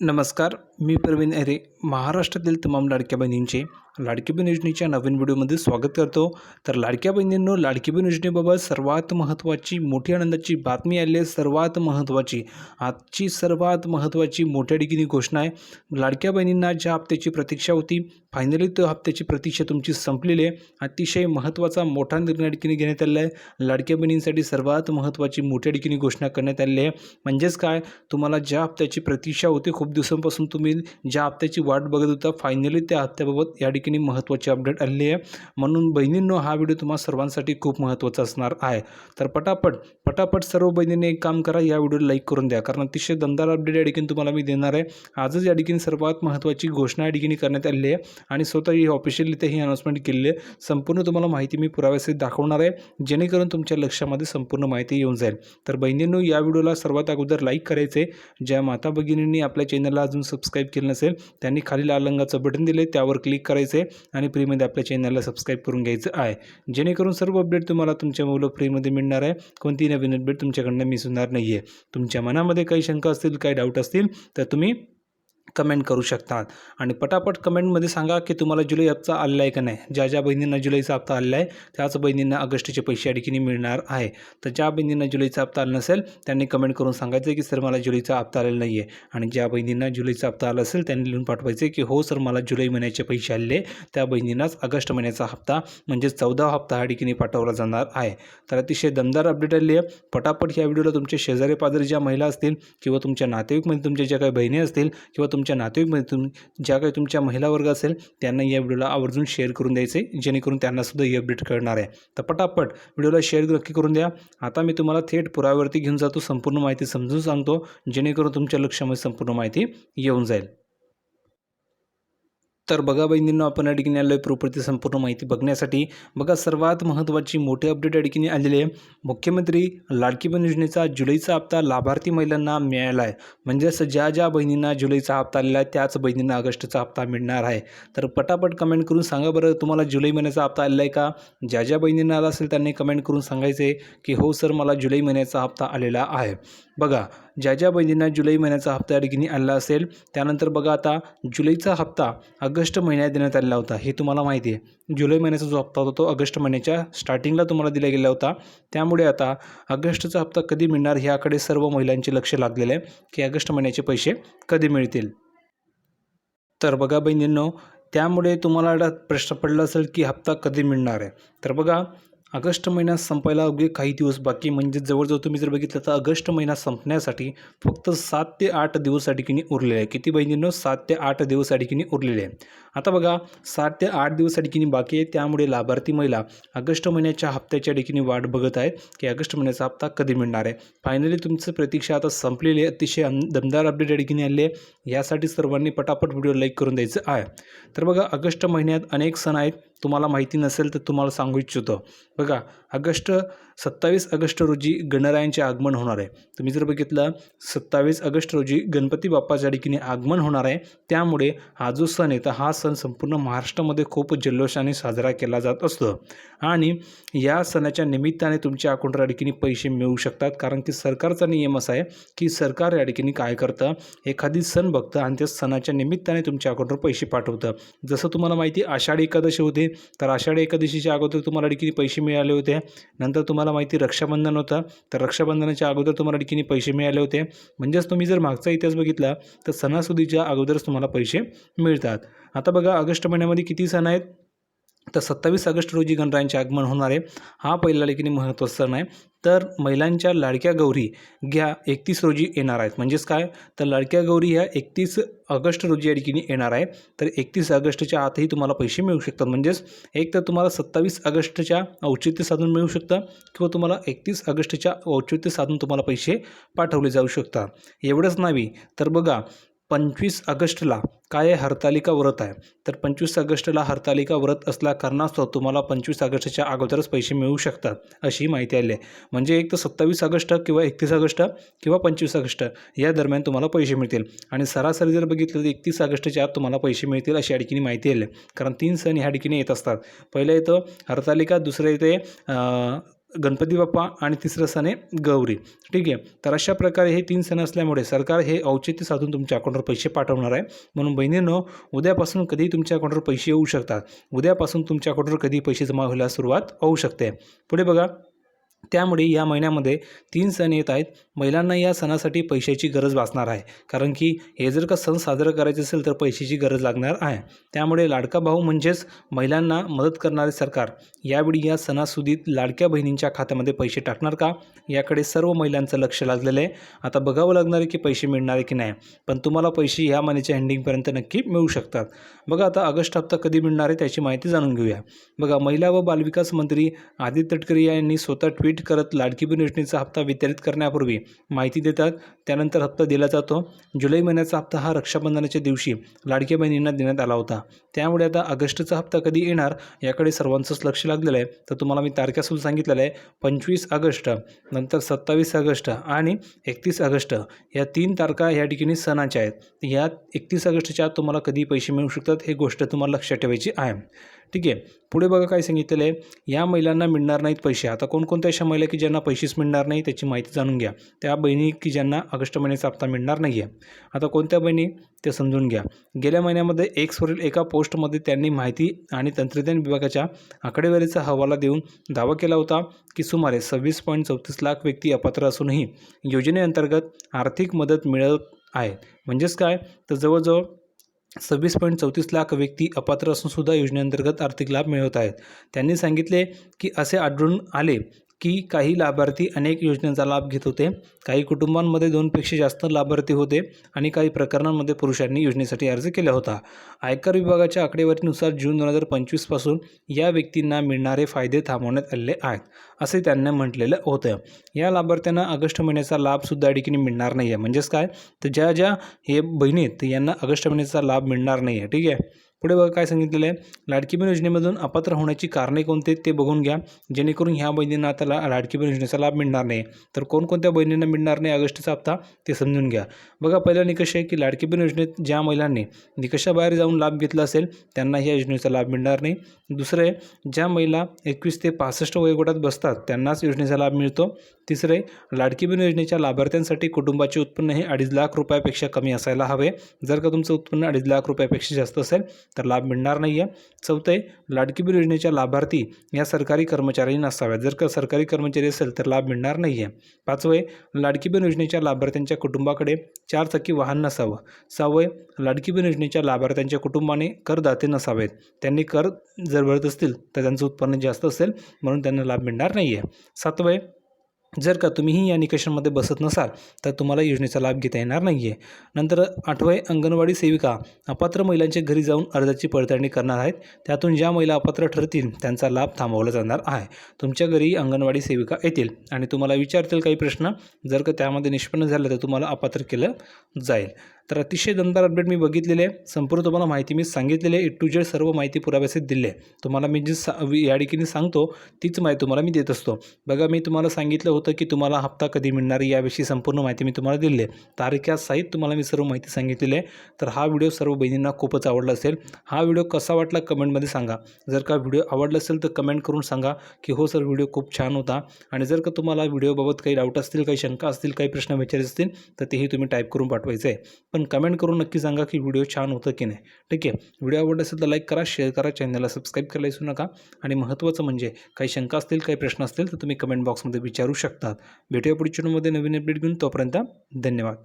नमस्कार मी प्रवीण अरे महाराष्ट्रातील तमाम लाडक्या बहिणींचे लाडकी बहीण योजनेच्या नवीन व्हिडिओमध्ये स्वागत करतो. तर लाडक्या बहिणींनो लाडकी बहीण योजनेबाबत सर्वात महत्त्वाची मोठी आनंदाची बातमी आली आहे सर्वात महत्त्वाची आजची सर्वात महत्त्वाची मोठ्या ठिकाणी घोषणा आहे. लाडक्या बहिणींना ज्या हप्त्याची प्रतीक्षा होती फायनली तो हप्त्याची प्रतीक्षा तुमची संपलेली आहे. अतिशय महत्त्वाचा मोठा निर्णय डिकीने घेण्यात आलेला आहे. लाडक्या बहिणींसाठी सर्वात महत्त्वाची मोठ्या डिकीने घोषणा करण्यात आलेली आहे. म्हणजेच काय? तुम्हाला ज्या हप्त्याची प्रतीक्षा होती खूप दिवसांपासून तुम्ही ज्या हप्त्याची वाट बघत होता. फायनली त्या हत्याबाबत या ठिकाणी महत्त्वाची अपडेट आलेली आहे. म्हणून बहिणींनो हा व्हिडिओ तुम्हाला सर्वांसाठी खूप महत्त्वाचा असणार आहे. तर पटापट पटापट सर्व बहिणींनी एक काम करा. या व्हिडिओला लाईक करून द्या. कारण अतिशय दमदार अपडेट या ठिकाणी तुम्हाला मी देणार आहे. आजच या ठिकाणी सर्वात महत्त्वाची घोषणा या ठिकाणी करण्यात आलेली आहे. आणि स्वतः ही ऑफिशियली ही अनाउन्समेंट केलेली आहे. संपूर्ण तुम्हाला माहिती मी पुराव्यासहित दाखवणार आहे. जेणेकरून तुमच्या लक्षामध्ये संपूर्ण माहिती येऊन जाईल. तर बहिणींनो या व्हिडिओला सर्वात अगोदर लाईक करायचे ज्या माता भगिनींनी आपल्या चॅनलला अजून सबस्क्राईब केलं नसेल त्यांनी खाली लाल रंगाचं बटन दिलं आहे त्यावर क्लिक करायचं आहे आणि फ्रीमध्ये आपल्या चॅनलला सबस्क्राईब करून घ्यायचं आहे. जेणेकरून सर्व अपडेट तुम्हाला तुमच्या मुलं फ्रीमध्ये मिळणार आहे. कोणतीही नवीन अपडेट तुमच्याकडनं मिस होणार नाही आहे तुमच्या मनामध्ये काही शंका असतील काही डाऊट असतील तर तुम्ही कमेंट करू शकतात. आणि पटापट कमेंटमध्ये सांगा की तुम्हाला जुलै हप्ता आलेला आहे का नाही? ज्या ज्या बहिणींना जुलैचा हप्ता आलेला आहे त्याच बहिणींना ऑगस्टचे पैसे या ठिकाणी मिळणार आहे. तर ज्या बहिणींना जुलैचा हप्ता आला नसेल त्यांनी कमेंट करून सांगायचं की सर मला जुलैचा हप्ता आलेला नाही आहे. आणि ज्या बहिणींना जुलैचा हप्ता आला असेल त्यांनी लिहून पाठवायचे की हो सर मला जुलै महिन्याचे पैसे आलेले त्या बहिणींनाच ऑगस्ट महिन्याचा हप्ता म्हणजेच चौदा हप्ता हा ठिकाणी पाठवला जाणार आहे. तर अतिशय दमदार अपडेट आली आहे. पटापट ह्या व्हिडिओला तुमचे शेजारी पाजारी ज्या महिला असतील किंवा तुमच्या नातेवाईकमध्ये तुमच्या ज्या काही बहिणी असतील किंवा तुमच्या नातेवाईकमध्ये तुम ज्या काही तुमच्या महिला वर्ग असेल त्यांना या व्हिडिओला आवर्जून शेअर करून द्यायचे जेणेकरून त्यांनासुद्धा ही अपडेट कळणार आहे. तर पटापट व्हिडिओला शेअर नक्की करून द्या. आता मी तुम्हाला थेट पुराव्यावरती घेऊन जातो संपूर्ण माहिती समजून सांगतो जेणेकरून तुमच्या लक्षामध्ये संपूर्ण माहिती येऊन जाईल. तर बघा बहिणींनो आपण या ठिकाणी आलो आहे प्रॉपर्टी संपूर्ण माहिती बघण्यासाठी. बघा सर्वात महत्त्वाची मोठी अपडेट या ठिकाणी आलेली आहे. मुख्यमंत्री लाडकी बहीण योजनेचा जुलैचा हप्ता लाभार्थी महिलांना मिळाला आहे. म्हणजेच ज्या ज्या बहिणींना जुलैचा हप्ता आलेला आहे त्याच बहिणींना ऑगस्टचा हप्ता मिळणार आहे. तर पटापट कमेंट करून सांगा बरं तुम्हाला जुलै महिन्याचा हप्ता आलेला आहे का? ज्या ज्या बहिणींना आला असेल त्यांनी कमेंट करून सांगायचे की हो सर मला जुलै महिन्याचा हप्ता आलेला आहे. बघा ज्या ज्या बहिणींना जुलै महिन्याचा हप्ता या ठिकाणी असेल त्यानंतर बघा आता जुलैचा हप्ता ऑगस्ट महिन्यात देण्यात आलेला होता. हे तुम्हाला माहिती आहे. जुलै महिन्याचा जो हप्ता होता तो ऑगस्ट महिन्याच्या स्टार्टिंगला तुम्हाला दिला गेला होता. त्यामुळे आता ऑगस्टचा हप्ता कधी मिळणार ह्याकडे सर्व महिलांचे लक्ष लागलेलं आहे की ऑगस्ट महिन्याचे पैसे कधी मिळतील. तर बघा बहिणींनो त्यामुळे तुम्हाला प्रश्न पडला असेल की हप्ता कधी मिळणार आहे. तर बघा ऑगस्ट महिना संपायला अवघे काही दिवस बाकी. म्हणजे जवळजवळ तुम्ही जर बघितलं तर ऑगस्ट महिना संपण्यासाठी फक्त सात ते आठ दिवस या ठिकाणी उरलेले आहे. किती बहिणींनो? सात ते आठ दिवस या उरलेले आहे. आता बघा सात ते आठ दिवस या बाकी आहे. त्यामुळे लाभार्थी महिला ऑगस्ट महिन्याच्या हप्त्याच्या ठिकाणी वाट बघत आहेत की ऑगस्ट महिन्याचा हप्ता कधी मिळणार आहे. फायनली तुमचं प्रतीक्षा आता संपलेली आहे. अतिशय दमदार अपडेट या आले यासाठी सर्वांनी पटापट व्हिडिओ लाईक करून द्यायचं आहे. तर बघा ऑगस्ट महिन्यात अनेक सण आहेत. तुम्हाला माहिती नसेल तर तुम्हाला सांगू इच्छितो. बघा ऑगस्ट सत्तावीस ऑगस्ट रोजी गणरायांचे आगमन होणार आहे. तुम्ही जर बघितलं सत्तावीस ऑगस्ट रोजी गणपती बाप्पाच्या ठिकाणी आगमन होणार आहे. त्यामुळे हा जो सण आहे तर हा सण संपूर्ण महाराष्ट्रामध्ये खूप जल्लोषाने साजरा केला जात असतो. आणि या सणाच्या निमित्ताने तुमच्या अकाउंटला ठिकाणी पैसे मिळू शकतात. कारण की सरकारचा नियम असा आहे की सरकार या ठिकाणी काय करतं? एखादी सण बघतं आणि त्या सणाच्या निमित्ताने तुमच्या अकाउंटवर पैसे पाठवतं. जसं तुम्हाला माहिती आषाढी एकादशी होते. तर आषाढी एकादशीच्या अगोदर तुम्हाला ठिकाणी पैसे मिळाले होते. नंतर तुम्हाला माहिती रक्षाबंधन होतं. तर रक्षाबंधनाच्या अगोदर तुम्हाला ठिकाणी पैसे मिळाले होते. म्हणजेच तुम्ही जर मागचा इतिहास बघितला तर सणासुदीच्या अगोदरच तुम्हाला पैसे मिळतात. आता बघा ऑगस्ट महिन्यामध्ये किती सण आहेत? तर सत्तावीस ऑगस्ट रोजी गणरायांचे आगमन होणार आहे. हा पहिला लेखीने महत्त्वाचा सण आहे. तर महिलांच्या लाडक्या गौरी घ्या एकतीस रोजी येणार आहेत. म्हणजेच काय? तर लाडक्या गौरी ह्या एकतीस ऑगस्ट रोजी या ठिकाणी येणार आहे. तर एकतीस ऑगस्टच्या आतही तुम्हाला पैसे मिळू शकतात. म्हणजेच एक तर तुम्हाला सत्तावीस ऑगस्टच्या औचित्य साधून मिळू शकतं किंवा तुम्हाला एकतीस ऑगस्टच्या औचित्य साधून तुम्हाला पैसे पाठवले जाऊ शकतात. एवढंच नाही. तर बघा पंचवीस ऑगस्टला काय आहे? हरतालिका व्रत आहे. तर पंचवीस ऑगस्टला हरतालिका व्रत असल्या कारणास्तव तुम्हाला पंचवीस ऑगस्टच्या अगोदरच पैसे मिळू शकतात अशी माहिती आली आहे. म्हणजे एक तर सत्तावीस ऑगस्ट किंवा एकतीस ऑगस्ट किंवा पंचवीस ऑगस्ट या दरम्यान तुम्हाला पैसे मिळतील. आणि सरासरी जर बघितलं तर एकतीस ऑगस्टच्या आत तुम्हाला पैसे मिळतील अशी या ठिकाणी माहिती आली आहे. कारण तीन सण ह्या ठिकाणी येत असतात. पहिलं येतं हरतालिका दुसरं येते गणपती बाप्पा आणि तिसरं सण आहे गौरी. ठीक आहे? तर अशा प्रकारे हे तीन सण असल्यामुळे सरकार हे औचित्य साधून तुमच्या अकाउंटवर पैसे पाठवणार आहे. म्हणून बहिणींनो उद्यापासून कधीही तुमच्या अकाउंटवर पैसे येऊ शकतात. उद्यापासून तुमच्या अकाउंटवर कधी पैसे जमा व्हायला सुरुवात होऊ शकते. पुढे बघा. त्यामुळे या महिन्यामध्ये तीन सण येत आहेत. महिलांना या सणासाठी पैशाची गरज भासणार आहे. कारण की हे जर का सण साजरा करायचे असेल तर पैशाची गरज लागणार आहे. त्यामुळे लाडका भाऊ म्हणजेच महिलांना मदत करणारे सरकार यावेळी या सणासुदीत लाडक्या बहिणींच्या खात्यामध्ये पैसे टाकणार का? याकडे सर्व महिलांचं लक्ष लागलेलं आहे. आता बघावं लागणार आहे की पैसे मिळणार आहे की नाही. पण तुम्हाला पैसे ह्या महिन्याच्या एंडिंगपर्यंत नक्की मिळू शकतात. बघा आता ऑगस्ट हप्ता कधी मिळणार आहे त्याची माहिती जाणून घेऊया. बघा महिला व बालविकास मंत्री आदित्य तटकरे यांनी स्वतः ट्विट करत लाडकी बहीण योजनेचा हप्ता वितरित करण्यापूर्वी माहिती देतात. त्यानंतर हप्ता दिला जातो. जुलै महिन्याचा हप्ता हा रक्षाबंधनाच्या दिवशी लाडक्या बहिणींना देण्यात आला होता. त्यामुळे आता ऑगस्टचा हप्ता कधी येणार याकडे सर्वांचंच लक्ष लागलेलं आहे. तर तुम्हाला मी तारखासुद्धा सांगितलेलं आहे. पंचवीस ऑगस्ट नंतर सत्तावीस ऑगस्ट आणि एकतीस ऑगस्ट या तीन तारखा या ठिकाणी सणाच्या आहेत. या एकतीस ऑगस्टच्या आत तुम्हाला कधी पैसे मिळू शकतात हे गोष्ट तुम्हाला लक्षात ठेवायची आहे. ठीक आहे. पुढे बघा काय सांगितलेलं आहे. या महिलांना मिळणार नाहीत पैसे. आता कोणकोणत्या अशा महिला की ज्यांना पैसेच मिळणार नाही त्याची माहिती जाणून घ्या. त्या बहिणी की ज्यांना ऑगस्ट महिन्याचा हप्ता मिळणार नाही आहे आता कोणत्या बहिणी ते समजून घ्या. गेल्या महिन्यामध्ये एक्सवरील एका पोस्टमध्ये त्यांनी माहिती आणि तंत्रज्ञान विभागाच्या आकडेवारीचा हवाला देऊन दावा केला होता की सुमारे सव्वीस पॉईंट चौतीस लाख व्यक्ती अपात्र असूनही योजनेअंतर्गत आर्थिक मदत मिळत आहे. म्हणजेच काय? तर जवळजवळ सव्वीस पॉईंट चौतीस लाख व्यक्ती अपात्र असूनसुद्धा योजनेअंतर्गत आर्थिक लाभ मिळवत आहेत. त्यांनी सांगितले की असे आढळून आले की काही लाभार्थी अनेक योजनेचा लाभ घेत होते. काही कुटुंबांमध्ये दोनपेक्षा जास्त लाभार्थी होते आणि काही प्रकरणांमध्ये पुरुषांनी योजनेसाठी अर्ज केला होता. आयकर विभागाच्या आकडेवारीनुसार जून दोन हजार पंचवीसपासून या व्यक्तींना मिळणारे फायदे थांबवण्यात आले आहेत असे त्यांना म्हटलेलं होतं. या लाभार्थ्यांना ऑगस्ट महिन्याचा लाभसुद्धा या मिळणार नाही आहे म्हणजेच काय? तर ज्या ज्या हे बहिणी आहेत यांना ऑगस्ट महिन्याचा लाभ मिळणार नाही आहे ठीक आहे? पुढे बघा काय सांगितलेलं आहे. लाडकी बहीण योजनेमधून अपात्र होण्याची कारणे कोणते ते बघून घ्या. जेणेकरून ह्या बहिणींना आता लाडकी बहीण योजनेचा लाभ मिळणार नाही. तर कोणकोणत्या बहिणींना मिळणार नाही ऑगस्टचा हप्ता ते समजून घ्या. बघा पहिला निकष आहे की लाडकी बहीण योजनेत ज्या महिलांनी निकषाबाहेर जाऊन लाभ घेतला असेल त्यांना ह्या योजनेचा लाभ मिळणार नाही. दुसरं आहे ज्या महिला एकवीस ते पासष्ट वयोगटात बसतात त्यांनाच योजनेचा लाभ मिळतो. तिसरे लाडकी बहीण योजनेच्या लाभार्थ्यांसाठी कुटुंबाचे उत्पन्न हे अडीच लाख रुपयापेक्षा कमी असायला हवे. जर का तुमचं उत्पन्न अडीच लाख रुपयापेक्षा जास्त असेल तर लाभ मिळणार नाही आहे चौथे लाडकी बहीण योजनेच्या लाभार्थी या सरकारी कर्मचारी नसाव्यात. जर का सरकारी कर्मचारी असेल तर लाभ मिळणार नाही आहे पाचवे लाडकी बहीण योजनेच्या लाभार्थ्यांच्या कुटुंबाकडे चार चाकी वाहन नसावं. सहावं लाडकी बहीण योजनेच्या लाभार्थ्यांच्या कुटुंबाने करदाते नसावेत. त्यांनी कर जर भरत असतील तर त्यांचं उत्पन्न जास्त असेल म्हणून त्यांना लाभ मिळणार नाही आहे सातवे जर का तुम्हीही या निकषांमध्ये बसत नसाल तर तुम्हाला योजनेचा लाभ घेता येणार नाही आहे नंतर आठवे अंगणवाडी सेविका अपात्र महिलांच्या घरी जाऊन अर्जाची पडताळणी करणार आहेत. त्यातून ज्या महिला अपात्र ठरतील त्यांचा लाभ थांबवला जाणार आहे. तुमच्या घरी अंगणवाडी सेविका येतील आणि तुम्हाला विचारतील काही प्रश्न. जर का त्यामध्ये निष्पन्न झालं तर तुम्हाला अपात्र केलं जाईल. तर अतिशय दमदार अपडेट मी बघितलेले आहे. संपूर्ण तुम्हाला माहिती मी सांगितलेली आहे. ए टू जेड सर्व माहिती पुराव्यासहित दिली आहे. तुम्हाला मी जी सा वि- या ठिकाणी सांगतो तीच माहिती तुम्हाला मी देत असतो. बघा मी तुम्हाला सांगितलं होतं की तुम्हाला हप्ता कधी मिळणार याविषयी संपूर्ण माहिती मी तुम्हाला दिली आहे. तारखासहित तुम्हाला मी सर्व माहिती सांगितलेली आहे. तर हा व्हिडिओ सर्व बहिणींना खूपच आवडला असेल. हा व्हिडिओ कसा वाटला कमेंटमध्ये सांगा. जर का व्हिडिओ आवडला असेल तर कमेंट करून सांगा की हो सर व्हिडिओ खूप छान होता. आणि जर का तुम्हाला व्हिडिओबाबत काही डाऊट असतील काही शंका असतील काही प्रश्न विचारायचे असतील तर तेही तुम्ही टाईप करून पाठवायचे आहे. पण पण कमेंट करून नक्की सांगा की व्हिडिओ छान होतं की नाही. ठीक आहे? व्हिडिओ आवडला असेल तर लाईक करा शेअर करा चॅनलला सबस्क्राईब करायला विसरू नका. आणि महत्त्वाचं म्हणजे काही शंका असतील काही प्रश्न असतील तर तुम्ही कमेंट बॉक्समध्ये विचारू शकतात भेटूया पुढच्या चॅनलमध्ये नवीन अपडेट घेऊन. तोपर्यंत धन्यवाद.